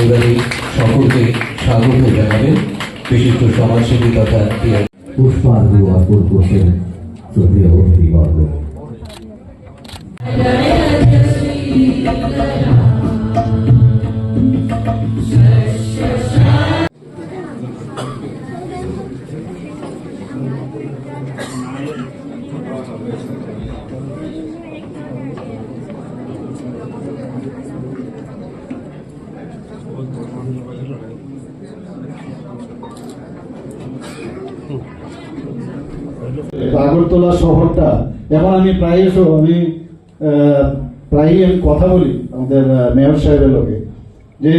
এবারে সকলকে স্বাগত জানাবেন। বিশিষ্ট সমাজসেবী তথা পুষ্পার্ঘ শ্রদ্ধেয় অতিথিবর্গ আগরতলা শহরটা, এখন আমি প্রায় আমি প্রায়ই আমি কথা বলি আমাদের মেয়র সাহেবের লোকে, যে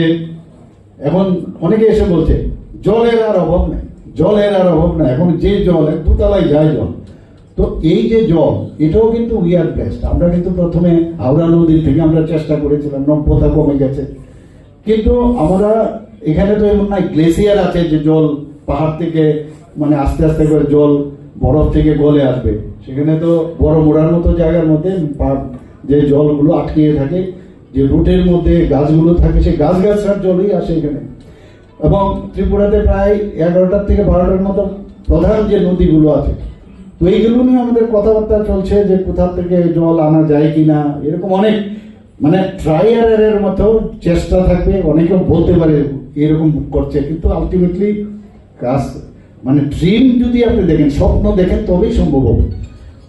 এখন অনেকে এসে বলছে, জলের আর অভাব নেই, জলের আর অভাব নাই, এখন যে জল এক দুতলায় যায় জল। তো এই যে জল, এটাও কিন্তু উইয়ার ব্লেসড আমরা কিন্তু প্রথমে হাওড়া নদী থেকে আমরা চেষ্টা করেছিলাম নব্যতা কমে গেছে। কিন্তু আমরা, এখানে তো এমন নাই গ্লেসিয়ার আছে যে জল পাহাড় থেকে মানে আস্তে আস্তে করে জল বরফ থেকে গলে আসবে। সেখানে তো বড় মোড়ার মতো জায়গার মধ্যে যে জলগুলো আটকিয়ে থাকে, যে রুটের মধ্যে গাছগুলো থাকে, সেই গাছ গাছার জলই আসে এখানে। এবং ত্রিপুরাতে প্রায় এগারোটার থেকে বারোটার মতো প্রধান যে নদীগুলো আছে, তো এইগুলো নিয়ে আমাদের কথাবার্তা চলছে যে কোথা থেকে জল আনা যায় কিনা। এরকম অনেক মানে ট্রায়ারের মতো চেষ্টা থাকবে, অনেকেও বলতে পারে এরকম করছে, কিন্তু আলটিমেটলি কাজ মানে ড্রিম যদি আপনি দেখেন, স্বপ্ন দেখেন, তবেই সম্ভব হবে।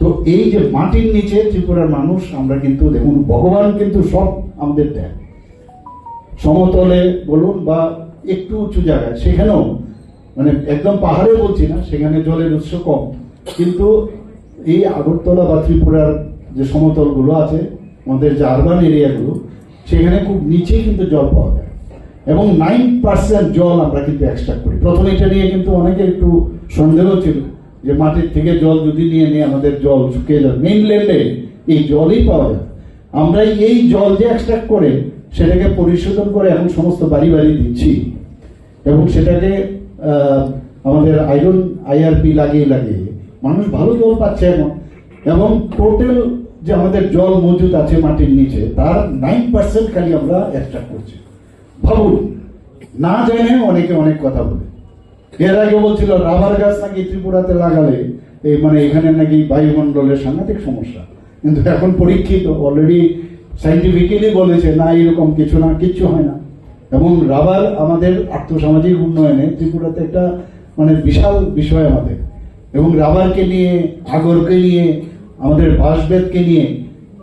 তো এই যে মাটির নিচে ত্রিপুরার মানুষ, আমরা কিন্তু দেখুন, ভগবান কিন্তু সব আমাদের দেয় সমতলে বলুন বা একটু উঁচু জায়গায়, সেখানেও মানে একদম পাহাড়ে বলছি না, সেখানে জলের উৎস কম। কিন্তু এই আগরতলা বা ত্রিপুরার যে সমতলগুলো আছে, আমাদের যে আরবান এরিয়াগুলো সেখানে খুব নিচেই কিন্তু জল পাওয়া যায়। এবং নাইন পার্সেন্ট জল আমরা কিন্তু এক্সট্রাক্ট করি। প্রথমে এটা নিয়ে কিন্তু অনেকে একটু সন্দেহ ছিল যে মাটির থেকে জল যদি নিয়ে নিয়ে আমাদের জল শুকিয়ে যাবে মেইনল্যান্ডে এই জলই পাওয়া যায়। আমরা এই জল যে এক্সট্রাক্ট করে সেটাকে পরিশোধন করে এখন সমস্ত বাড়ি বাড়ি দিচ্ছি। এবং সেটাকে আমাদের আয়রন আইআরপি লাগিয়ে লাগিয়ে মানুষ ভালো জল পাচ্ছে এখন। এবং টোটাল যে আমাদের জল মজুদ আছে মাটির নিচে, তার নাইন পার্সেন্ট খালি আমরা এক্সট্রাক্ট করছি। ভাবুন, না জেনে অনেকে অনেক কথা বলে। এর আগে বলছিল, রাবার গাছ নাকি ত্রিপুরাতে লাগালে এই মানে এখানে নাকি বায়ুমণ্ডলের সাংঘাতিক সমস্যা। কিন্তু এখন পরীক্ষিত অলরেডি সাইন্টিফিক্যালি বলেছে, না, এরকম কিছু না, কিচ্ছু হয় না। এবং রাবার আমাদের আর্থসামাজিক উন্নয়নে ত্রিপুরাতে একটা মানে বিশাল বিষয় আমাদের। এবং রাবারকে নিয়ে, আগরকে নিয়ে, আমাদের বাঁশবেতকে নিয়ে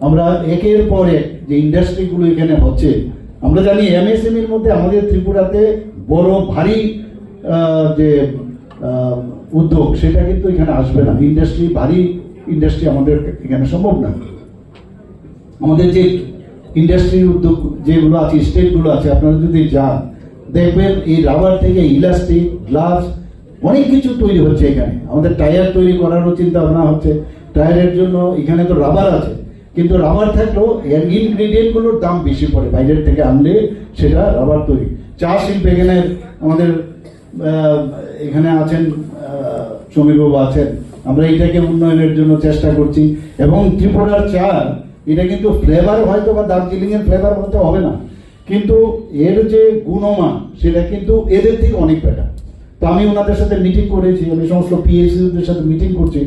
আমরা একের পর যে ইন্ডাস্ট্রিগুলো এখানে হচ্ছে আমরা জানি এমএসএমএর মধ্যে আমাদের ত্রিপুরাতে বড় ভারী যে উদ্যোগ, সেটা কিন্তু এখানে আসবে না। ইন্ডাস্ট্রি, ভারী ইন্ডাস্ট্রি আমাদের এখানে সম্ভব না। আমাদের যে ইন্ডাস্ট্রির উদ্যোগ যেগুলো আছে, স্টেটগুলো আছে, আপনারা যদি যান, দেখবেন এই রাবার থেকে ইলাস্টিক গ্লাভস অনেক কিছু তৈরি হচ্ছে এখানে। আমাদের টায়ার তৈরি করারও চিন্তা ভাবনা হচ্ছে। টায়ারের জন্য এখানে তো রাবার আছে। কিন্তু রাবার থাকলেও এর ইনগ্রিডিয়েন্টগুলোর দাম বেশি পড়ে। বাইরের থেকে আনলে সেটা রাবার তৈরি। চা শিল্প এখানে আমাদের এখানে আছেন সমীরবাবু আছেন। আমরা এটাকে উন্নয়নের জন্য চেষ্টা করছি। এবং ত্রিপুরার চা, এটা কিন্তু ফ্লেভার হয়তো বা দার্জিলিং এর ফ্লেভার হয়তো হবে না। কিন্তু এর যে গুণমান, সেটা কিন্তু এদের থেকে অনেক বেটার তো আমি ওনাদের সাথে মিটিং করেছি, আমি সমস্ত পিএসইউদের সাথে মিটিং করছি।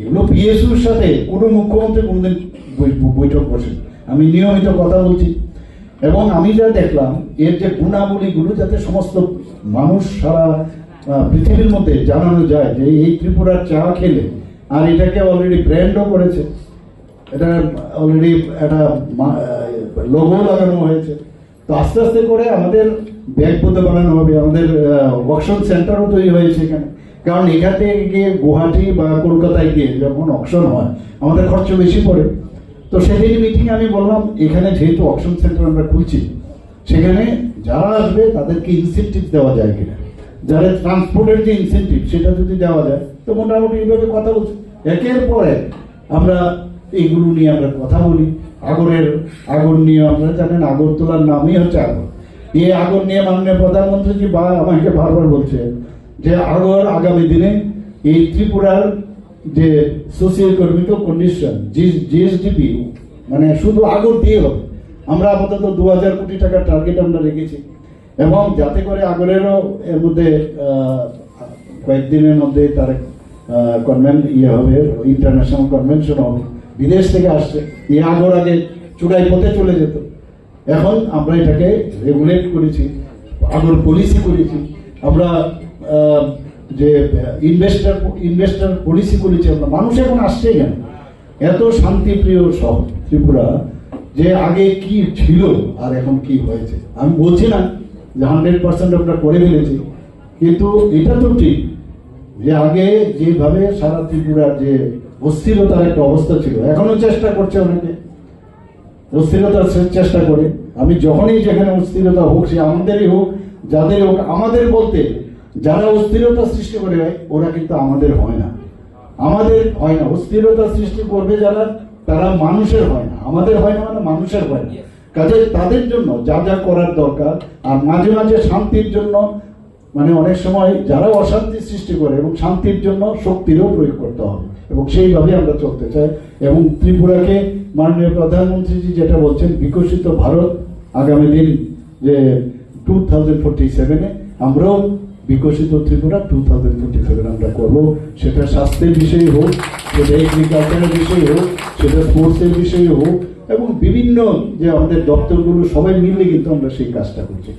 এগুলো পিএসইউর সাথে কোনো মুখ্যমন্ত্রী কোনোদিন বৈঠক বসে আমি নিয়মিত কথা বলছি। এবং আমি যা দেখলাম, এর যে গুণাবলীগুলো যাতে সমস্ত মানুষ সারা পৃথিবীর মধ্যে জানানো যায় যে এই ত্রিপুরার চা খেলে, আর এটাকে অলরেডি ব্র্যান্ডও করেছে। এটা অলরেডি একটা লোগো লাগানো হয়েছে। তো আস্তে আস্তে করে আমাদের ব্যাগ পথে বানানো হবে, আমাদের অকশন সেন্টারও তৈরি হয়েছে এখানে। কারণ এখান থেকে গিয়ে গুয়াহাটি বা কলকাতায় গিয়ে যখন অকশন হয়, আমাদের খরচ বেশি পড়ে। তো সেদিন মিটিং আমি বললাম, এখানে যেহেতু অপশন সেন্টার আমরা খুলছি, সেখানে যারা আসবে তাদেরকে ইনসেন্টিভ দেওয়া যায় কিনা? যারা ট্রান্সপোর্টের যে ইনসেন্টিভ সেটা যদি দেওয়া যায়, তো মোটামুটি এইভাবে কথা বলছি। একের পর আমরা এইগুলো নিয়ে আমরা কথা বলি। আগরের, আগর নিয়ে আপনারা জানেন, আগরতলার নামই হচ্ছে আগর। এই আগর নিয়ে মাননীয় প্রধানমন্ত্রীজি বা আমাকে বারবার বলছে যে আগর আগামী দিনে এই ত্রিপুরার যে সোশিও ইকোনমিক কন্ডিশন জিএসডিপি মানে শুধু আগর দিয়ে হবে। আমরা আপাতত দু হাজার কোটি টাকার টার্গেট আমরা রেখেছি। এবং যাতে করে আগরেরও এর মধ্যে কয়েকদিনের মধ্যে তার কনভেন ইয়ে হবে ইন্টারন্যাশনাল কনভেনশন হবে, বিদেশ থেকে আসছে। এই আগর আগে চূড়াই পথে চলে যেত। এখন আমরা এটাকে রেগুলেট করেছি, আগর পলিসি করেছি। আমরা যে ইনভেস্টার ইনভেস্টার পলিসি করেছি আমরা, মানুষ এখন আসছে কেন? এত শান্তিপ্রিয় সব ত্রিপুরা, যে আগে কি ছিল আর এখন কি হয়েছে? আমি বলছি না যে হান্ড্রেড পার্সেন্ট আমরা করে ফেলেছি, কিন্তু এটা তো ঠিক যে আগে যেভাবে সারা ত্রিপুরার যে অস্থিরতার একটা অবস্থা ছিল, এখনও চেষ্টা করছে অনেকে। অস্থিরতার চেষ্টা করে। আমি যখনই যেখানে অস্থিরতা হোক, সে আমাদেরই হোক যাদের হোক, আমাদের বলতে যারা অস্থিরতা সৃষ্টি করে, ওরা কিন্তু আমাদের হয় না। আমাদের হয় না। অস্থিরতা সৃষ্টি করবে যারা, তারা মানুষের হয় না। আমাদের হয় না মানে মানুষের হয় না। কাজে তাদের জন্য যা যা করার দরকার, আর মাঝে মাঝে শান্তির জন্য মানে অনেক সময় যারা অশান্তি সৃষ্টি করে এবং শান্তির জন্য শক্তিরও প্রয়োগ করতে হবে। এবং সেইভাবে আমরা চলতে চাই। এবং ত্রিপুরাকে মাননীয় প্রধানমন্ত্রীজি যেটা বলছেন, বিকশিত ভারত আগামী দিন যে টু থাউজেন্ড ফোর্টি সেভেনে আমরাও বিকশিত ত্রিপুরা টু থাউজেন্ড সেভেন আমরা করব। সেটা স্বাস্থ্যের বিষয়ে হোক, সেটা এগ্রিকালচারের বিষয়ে হোক, সেটা স্পোর্টসের বিষয়ে হোক, এবং বিভিন্ন যে আমাদের দপ্তরগুলো সবাই মিলে কিন্তু আমরা সেই কাজটা করছি।